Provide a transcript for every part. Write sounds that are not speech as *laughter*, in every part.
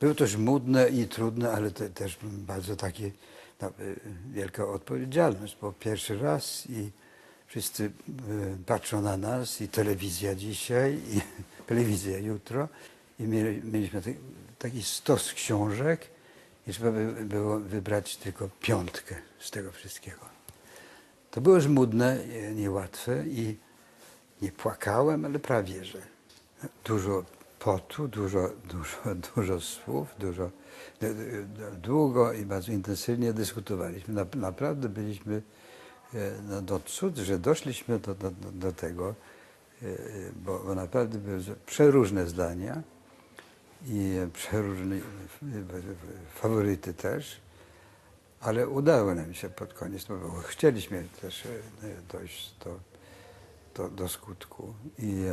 Było to żmudne i trudne, ale te, też bardzo takie no, y, wielka odpowiedzialność, bo pierwszy raz i wszyscy y, patrzą na nas i telewizja dzisiaj i *laughs* telewizja jutro i mieli, mieliśmy taki, taki stos książek i trzeba by było wybrać tylko piątkę z tego wszystkiego. To było żmudne, e, niełatwe i nie płakałem, ale prawie że. Dużo potu, dużo, dużo, dużo słów, dużo, długo i bardzo intensywnie dyskutowaliśmy. Na, naprawdę byliśmy e, no, do cud, że doszliśmy do, do, do- tego, e, bo, bo naprawdę były przeróżne zdania i przeróżne e, faworyty też. Ale udało nam się pod koniec, bo chcieliśmy też dojść do, do, do skutku. I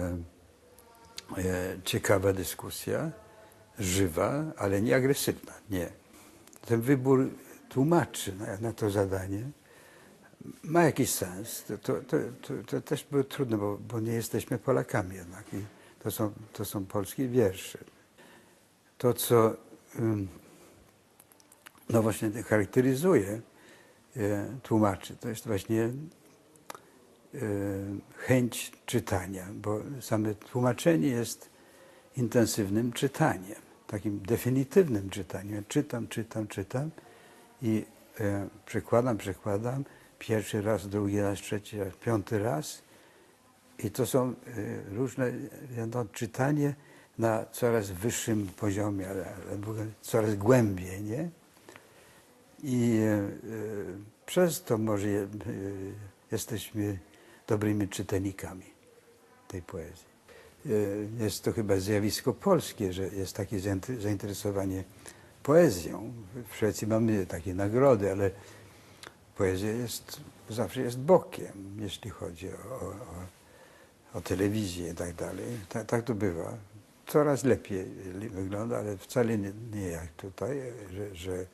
ciekawa dyskusja, żywa, ale nie agresywna, nie. Ten wybór tłumaczy na, na to zadanie ma jakiś sens. To, to, to, to, też było trudne, bo, bo nie jesteśmy Polakami jednak. I to, są, to są polskie wiersze. To, co no właśnie charakteryzuje e, tłumaczy, to jest właśnie chęć czytania, bo same tłumaczenie jest intensywnym czytaniem, takim definitywnym czytaniem. Czytam, czytam, czytam i e, przekładam, przekładam, pierwszy raz, drugi raz, trzeci raz, piąty raz i to są e, różne, no, czytanie na coraz wyższym poziomie, ale, ale coraz głębiej, nie? I przez to może jesteśmy dobrymi czytelnikami tej poezji. E, Jest to chyba zjawisko polskie, że jest takie zainter- zainteresowanie poezją. W Szwecji mamy takie nagrody, ale poezja jest, zawsze jest bokiem, jeśli chodzi o, o, o, telewizję i tak dalej. Tak, tak to bywa. Coraz lepiej wygląda, ale wcale nie, nie jak tutaj, że, że,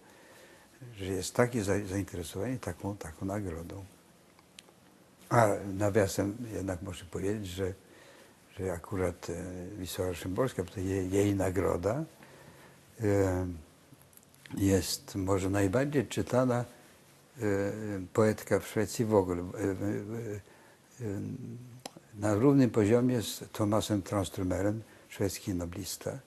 że jest takie za- zainteresowanie taką, taką nagrodą. A nawiasem jednak muszę powiedzieć, że, że akurat e, Wisła Szymborska, to jej, jej nagroda, e, jest może najbardziej czytana e, poetka w Szwecji w ogóle. Na równym poziomie z Tomasem Tranströmerem, szwedzki noblista.